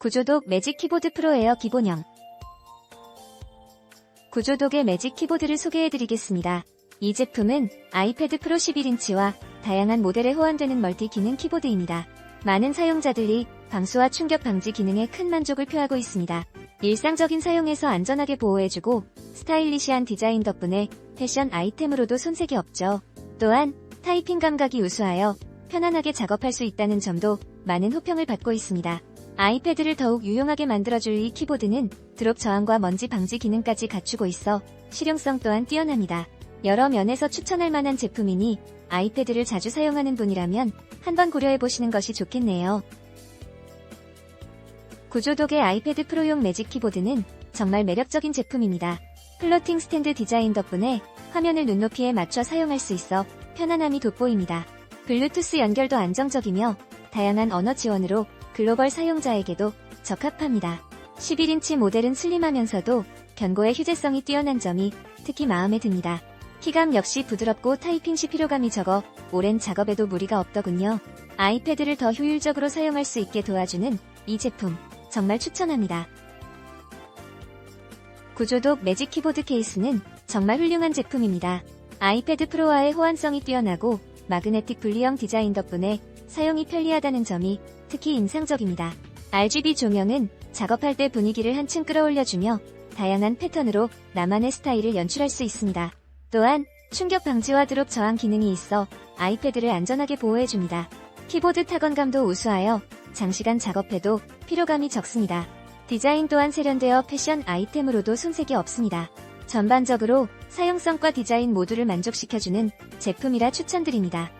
구조독 매직 키보드 프로 에어 기본형 구조독의 매직 키보드를 소개해드리겠습니다. 이 제품은 아이패드 프로 11인치와 다양한 모델에 호환되는 멀티 기능 키보드입니다. 많은 사용자들이 방수와 충격 방지 기능에 큰 만족을 표하고 있습니다. 일상적인 사용에서 안전하게 보호해주고 스타일리시한 디자인 덕분에 패션 아이템으로도 손색이 없죠. 또한 타이핑 감각이 우수하여 편안하게 작업할 수 있다는 점도 많은 호평을 받고 있습니다. 아이패드를 더욱 유용하게 만들어줄 이 키보드는 드롭 저항과 먼지 방지 기능까지 갖추고 있어 실용성 또한 뛰어납니다. 여러 면에서 추천할 만한 제품이니 아이패드를 자주 사용하는 분이라면 한번 고려해보시는 것이 좋겠네요. 구조독의 아이패드 프로용 매직 키보드는 정말 매력적인 제품입니다. 플로팅 스탠드 디자인 덕분에 화면을 눈높이에 맞춰 사용할 수 있어 편안함이 돋보입니다. 블루투스 연결도 안정적이며 다양한 언어 지원으로 글로벌 사용자에게도 적합합니다. 11인치 모델은 슬림하면서도 견고의 휴대성이 뛰어난 점이 특히 마음에 듭니다. 키감 역시 부드럽고 타이핑 시 피로감이 적어 오랜 작업에도 무리가 없더군요. 아이패드를 더 효율적으로 사용할 수 있게 도와주는 이 제품 정말 추천합니다. 구조독 매직 키보드 케이스는 정말 훌륭한 제품입니다. 아이패드 프로와의 호환성이 뛰어나고 마그네틱 분리형 디자인 덕분에 사용이 편리하다는 점이 특히 인상적입니다. RGB 조명은 작업할 때 분위기를 한층 끌어올려주며 다양한 패턴으로 나만의 스타일을 연출할 수 있습니다. 또한 충격 방지와 드롭 저항 기능이 있어 아이패드를 안전하게 보호해줍니다. 키보드 타건감도 우수하여 장시간 작업해도 피로감이 적습니다. 디자인 또한 세련되어 패션 아이템으로도 손색이 없습니다. 전반적으로 사용성과 디자인 모두를 만족시켜주는 제품이라 추천드립니다.